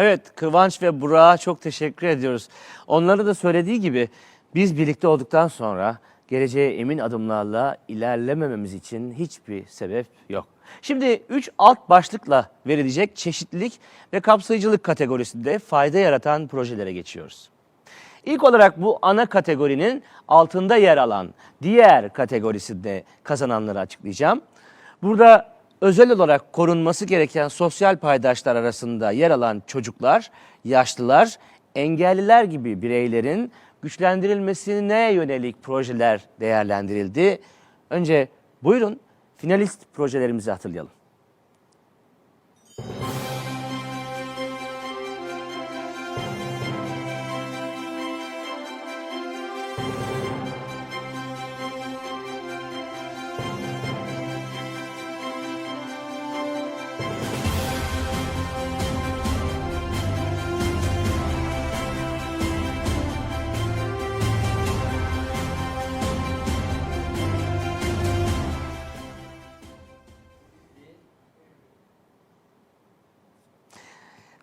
Evet, Kıvanç ve Burak'a çok teşekkür ediyoruz. Onların da söylediği gibi biz birlikte olduktan sonra geleceğe emin adımlarla ilerlemememiz için hiçbir sebep yok. Şimdi 3 alt başlıkla verilecek çeşitlilik ve kapsayıcılık kategorisinde fayda yaratan projelere geçiyoruz. İlk olarak bu ana kategorinin altında yer alan diğer kategorisinde kazananları açıklayacağım. Burada özel olarak korunması gereken sosyal paydaşlar arasında yer alan çocuklar, yaşlılar, engelliler gibi bireylerin güçlendirilmesine yönelik projeler değerlendirildi. Önce buyurun finalist projelerimizi hatırlayalım.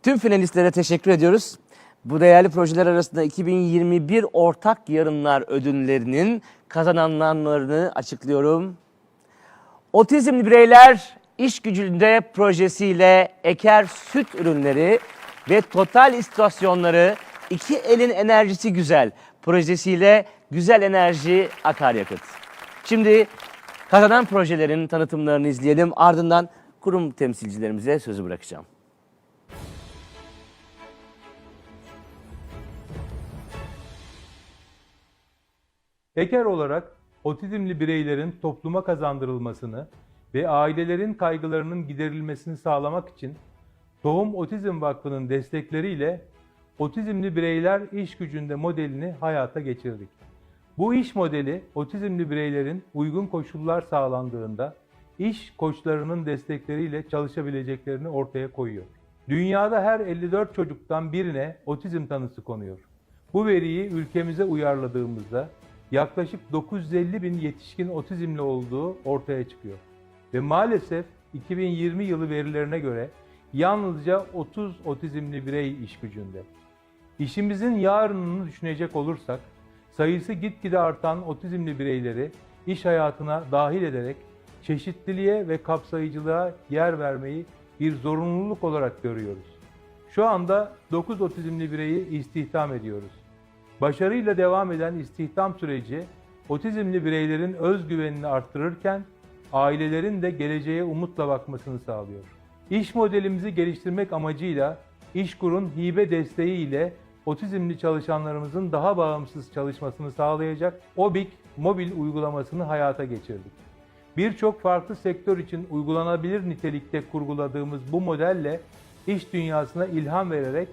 Tüm finalistlere teşekkür ediyoruz. Bu değerli projeler arasında 2021 Ortak Yarınlar ödüllerinin kazananlarını açıklıyorum. Otizmli bireyler iş gücünde projesiyle Eker Süt Ürünleri ve Total İstasyonları iki elin enerjisi güzel projesiyle Güzel Enerji Akaryakıt. Şimdi kazanan projelerin tanıtımlarını izleyelim. Ardından kurum temsilcilerimize sözü bırakacağım. Eker olarak otizmli bireylerin topluma kazandırılmasını ve ailelerin kaygılarının giderilmesini sağlamak için Tohum Otizm Vakfı'nın destekleriyle otizmli bireyler iş gücünde modelini hayata geçirdik. Bu iş modeli otizmli bireylerin uygun koşullar sağlandığında iş koçlarının destekleriyle çalışabileceklerini ortaya koyuyor. Dünyada her 54 çocuktan birine otizm tanısı konuyor. Bu veriyi ülkemize uyarladığımızda yaklaşık 950 bin yetişkin otizmli olduğu ortaya çıkıyor. Ve maalesef 2020 yılı verilerine göre yalnızca 30 otizmli birey iş gücünde. İşimizin yarınını düşünecek olursak, sayısı gitgide artan otizmli bireyleri iş hayatına dahil ederek çeşitliliğe ve kapsayıcılığa yer vermeyi bir zorunluluk olarak görüyoruz. Şu anda 9 otizmli bireyi istihdam ediyoruz. Başarıyla devam eden istihdam süreci otizmli bireylerin özgüvenini arttırırken ailelerin de geleceğe umutla bakmasını sağlıyor. İş modelimizi geliştirmek amacıyla İşkur'un hibe desteği ile otizmli çalışanlarımızın daha bağımsız çalışmasını sağlayacak OBİK mobil uygulamasını hayata geçirdik. Birçok farklı sektör için uygulanabilir nitelikte kurguladığımız bu modelle iş dünyasına ilham vererek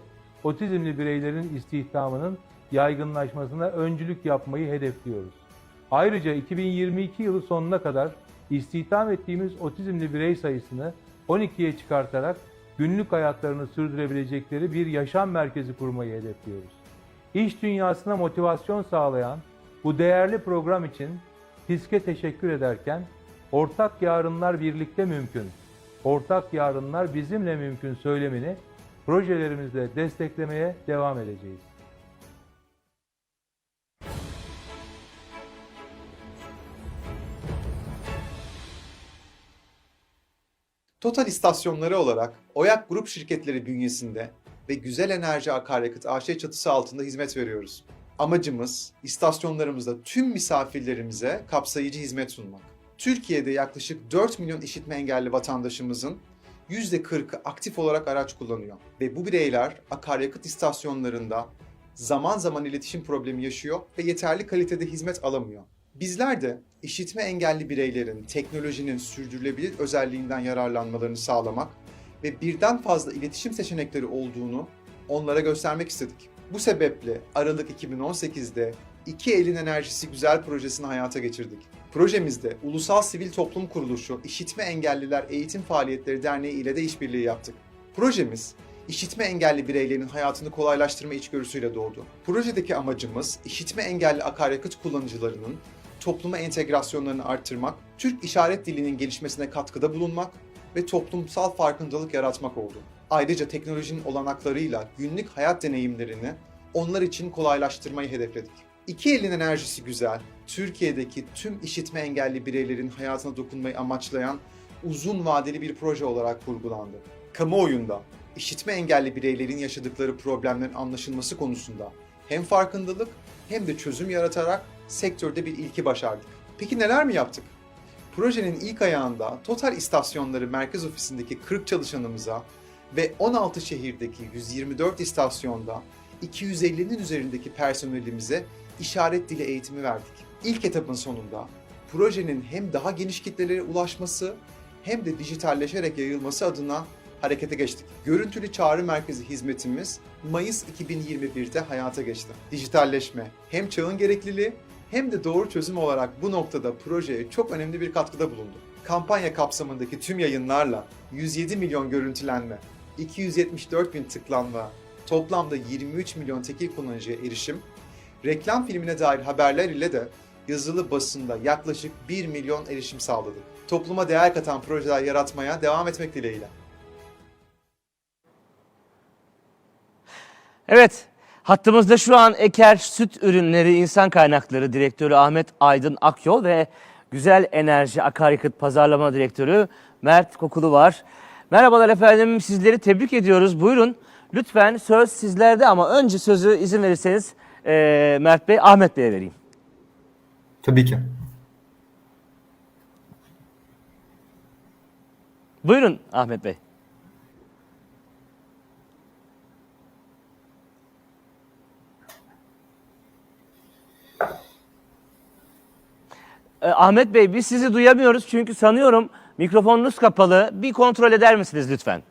otizmli bireylerin istihdamının yaygınlaşmasına öncülük yapmayı hedefliyoruz. Ayrıca 2022 yılı sonuna kadar istihdam ettiğimiz otizmli birey sayısını 12'ye çıkartarak günlük hayatlarını sürdürebilecekleri bir yaşam merkezi kurmayı hedefliyoruz. İş dünyasına motivasyon sağlayan bu değerli program için TİSK'e teşekkür ederken ortak yarınlar birlikte mümkün, ortak yarınlar bizimle mümkün söylemini projelerimizle desteklemeye devam edeceğiz. Total istasyonları olarak OYAK Grup şirketleri bünyesinde ve Güzel Enerji Akaryakıt AŞ çatısı altında hizmet veriyoruz. Amacımız istasyonlarımızda tüm misafirlerimize kapsayıcı hizmet sunmak. Türkiye'de yaklaşık 4 milyon işitme engelli vatandaşımızın %40'ı aktif olarak araç kullanıyor. Ve bu bireyler akaryakıt istasyonlarında zaman zaman iletişim problemi yaşıyor ve yeterli kalitede hizmet alamıyor. Bizler de işitme engelli bireylerin teknolojinin sürdürülebilir özelliğinden yararlanmalarını sağlamak ve birden fazla iletişim seçenekleri olduğunu onlara göstermek istedik. Bu sebeple Aralık 2018'de İki Elin Enerjisi Güzel projesini hayata geçirdik. Projemizde Ulusal Sivil Toplum Kuruluşu İşitme Engelliler Eğitim Faaliyetleri Derneği ile de işbirliği yaptık. Projemiz işitme engelli bireylerin hayatını kolaylaştırma içgörüsüyle doğdu. Projedeki amacımız işitme engelli akaryakıt kullanıcılarının topluma entegrasyonlarını arttırmak, Türk işaret dilinin gelişmesine katkıda bulunmak ve toplumsal farkındalık yaratmak oldu. Ayrıca teknolojinin olanaklarıyla günlük hayat deneyimlerini onlar için kolaylaştırmayı hedefledik. İki elin enerjisi güzel, Türkiye'deki tüm işitme engelli bireylerin hayatına dokunmayı amaçlayan uzun vadeli bir proje olarak kurgulandı. Kamuoyunda işitme engelli bireylerin yaşadıkları problemlerin anlaşılması konusunda hem farkındalık hem de çözüm yaratarak sektörde bir ilki başardık. Peki neler mi yaptık? Projenin ilk ayağında Total İstasyonları Merkez Ofisi'ndeki 40 çalışanımıza ve 16 şehirdeki 124 istasyonda 250'nin üzerindeki personelimize işaret dili eğitimi verdik. İlk etapın sonunda projenin hem daha geniş kitlelere ulaşması hem de dijitalleşerek yayılması adına harekete geçtik. Görüntülü çağrı merkezi hizmetimiz Mayıs 2021'de hayata geçti. Dijitalleşme hem çağın gerekliliği hem de doğru çözüm olarak bu noktada projeye çok önemli bir katkıda bulundu. Kampanya kapsamındaki tüm yayınlarla 107 milyon görüntülenme, 274 bin tıklanma, toplamda 23 milyon tekil kullanıcıya erişim, reklam filmine dair haberler ile de yazılı basında yaklaşık 1 milyon erişim sağladık. Topluma değer katan projeler yaratmaya devam etmek dileğiyle. Evet, hattımızda şu an Eker Süt Ürünleri İnsan Kaynakları Direktörü Ahmet Aydın Akyol ve Güzel Enerji Akaryakıt Pazarlama Direktörü Mert Kokulu var. Merhabalar efendim, sizleri tebrik ediyoruz. Buyurun, lütfen söz sizlerde ama önce sözü izin verirseniz eee, Mert Bey, Ahmet Bey'e vereyim. Tabii ki. Buyurun Ahmet Bey. Ee, Ahmet Bey biz sizi duyamıyoruz çünkü sanıyorum mikrofonunuz kapalı. Bir kontrol eder misiniz lütfen?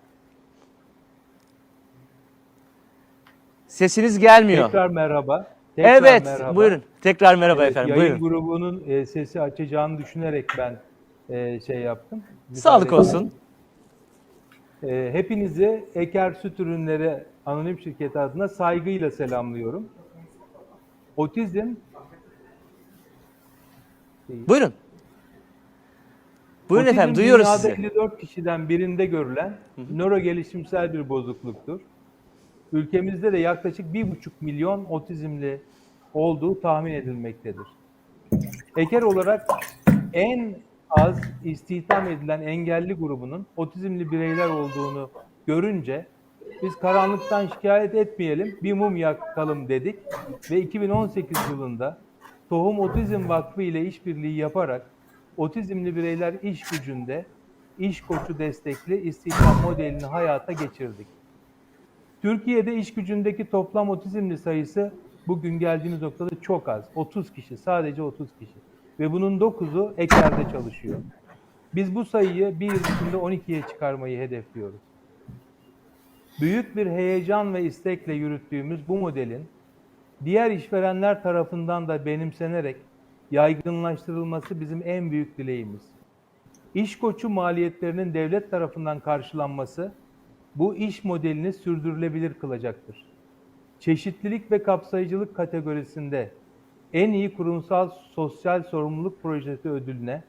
Sesiniz gelmiyor. Tekrar merhaba. Tekrar evet, merhaba. buyurun. Tekrar merhaba Evet, efendim. Yayın Buyurun. grubunun e, sesi açacağını düşünerek ben e, şey yaptım. Sağlık olsun. E, hepinizi Eker Süt Ürünleri Anonim Şirketi adına saygıyla selamlıyorum. Otizm Buyurun. Buyurun Otizm efendim duyuyoruz dünyada sizi. 54 kişiden birinde görülen nöro gelişimsel bir bozukluktur. Ülkemizde de yaklaşık 1,5 milyon otizmli olduğu tahmin edilmektedir. Eker olarak en az istihdam edilen engelli grubunun otizmli bireyler olduğunu görünce biz karanlıktan şikayet etmeyelim, bir mum yakalım dedik ve 2018 yılında Tohum Otizm Vakfı ile işbirliği yaparak otizmli bireyler iş gücünde iş koçu destekli istihdam modelini hayata geçirdik. Türkiye'de iş gücündeki toplam otizmli sayısı bugün geldiğimiz noktada çok az. 30 kişi, sadece 30 kişi. Ve bunun 9'u Eker'de çalışıyor. Biz bu sayıyı bir yıl içinde 12'ye çıkarmayı hedefliyoruz. Büyük bir heyecan ve istekle yürüttüğümüz bu modelin diğer işverenler tarafından da benimsenerek yaygınlaştırılması bizim en büyük dileğimiz. İş koçu maliyetlerinin devlet tarafından karşılanması bu iş modelini sürdürülebilir kılacaktır. Çeşitlilik ve kapsayıcılık kategorisinde en iyi kurumsal sosyal sorumluluk projesi ödülüne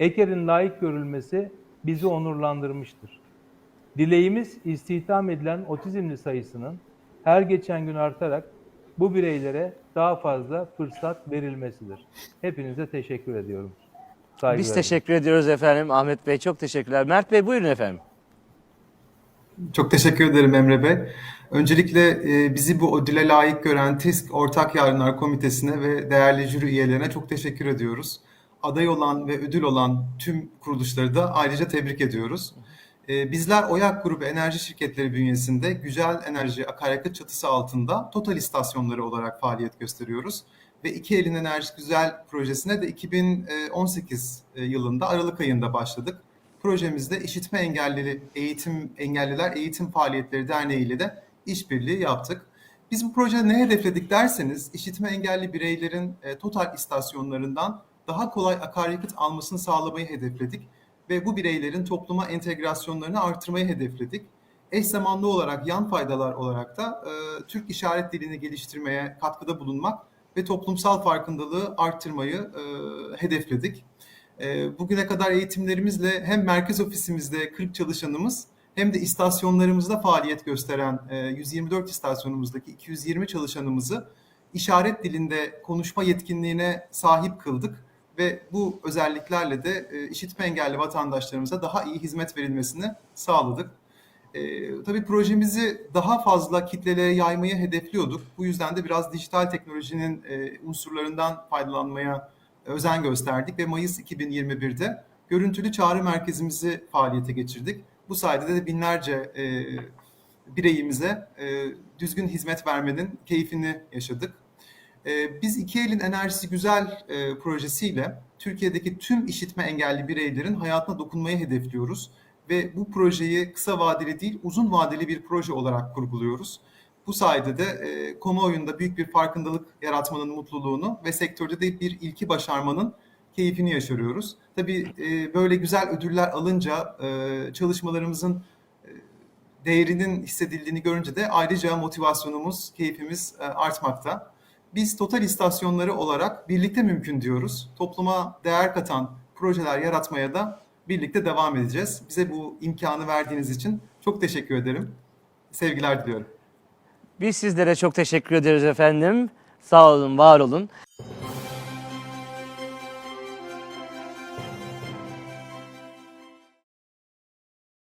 Eker'in layık görülmesi bizi onurlandırmıştır. Dileğimiz istihdam edilen otizmli sayısının her geçen gün artarak bu bireylere daha fazla fırsat verilmesidir. Hepinize teşekkür ediyorum. Saygılarımla. Biz teşekkür ediyoruz efendim. Ahmet Bey çok teşekkürler. Mert Bey buyurun efendim. Çok teşekkür ederim Emre Bey. Öncelikle e, bizi bu ödüle layık gören TİSK Ortak Yarınlar Komitesi'ne ve değerli jüri üyelerine çok teşekkür ediyoruz. Aday olan ve ödül olan tüm kuruluşları da ayrıca tebrik ediyoruz. E, bizler OYAK Grubu Enerji Şirketleri bünyesinde Güzel Enerji Akaryakıt çatısı altında Total istasyonları olarak faaliyet gösteriyoruz. Ve İki Elin Enerji Güzel projesine de 2018 yılında Aralık ayında başladık. Projemizde işitme engelli eğitim engelliler eğitim faaliyetleri derneği ile de işbirliği yaptık. Biz bu projede ne hedefledik derseniz işitme engelli bireylerin e, total istasyonlarından daha kolay akaryakıt almasını sağlamayı hedefledik ve bu bireylerin topluma entegrasyonlarını artırmayı hedefledik. Eş zamanlı olarak yan faydalar olarak da e, Türk işaret dilini geliştirmeye katkıda bulunmak ve toplumsal farkındalığı arttırmayı e, hedefledik. E, bugüne kadar eğitimlerimizle hem merkez ofisimizde 40 çalışanımız hem de istasyonlarımızda faaliyet gösteren e, 124 istasyonumuzdaki 220 çalışanımızı işaret dilinde konuşma yetkinliğine sahip kıldık ve bu özelliklerle de e, işitme engelli vatandaşlarımıza daha iyi hizmet verilmesini sağladık. E, tabii projemizi daha fazla kitlelere yaymayı hedefliyorduk. Bu yüzden de biraz dijital teknolojinin e, unsurlarından faydalanmaya özen gösterdik ve Mayıs 2021'de görüntülü çağrı merkezimizi faaliyete geçirdik. Bu sayede de binlerce e, bireyimize e, düzgün hizmet vermenin keyfini yaşadık. E, biz İki Elin Enerjisi Güzel e, projesiyle Türkiye'deki tüm işitme engelli bireylerin hayatına dokunmayı hedefliyoruz ve bu projeyi kısa vadeli değil uzun vadeli bir proje olarak kurguluyoruz. Bu sayede de e, kamuoyunda büyük bir farkındalık yaratmanın mutluluğunu ve sektörde de bir ilki başarmanın keyfini yaşıyoruz. Tabii e, böyle güzel ödüller alınca e, çalışmalarımızın e, değerinin hissedildiğini görünce de ayrıca motivasyonumuz, keyfimiz e, artmakta. Biz total istasyonları olarak birlikte mümkün diyoruz. Topluma değer katan projeler yaratmaya da birlikte devam edeceğiz. Bize bu imkanı verdiğiniz için çok teşekkür ederim. Sevgiler diliyorum. Biz sizlere çok teşekkür ederiz efendim. Sağ olun, var olun.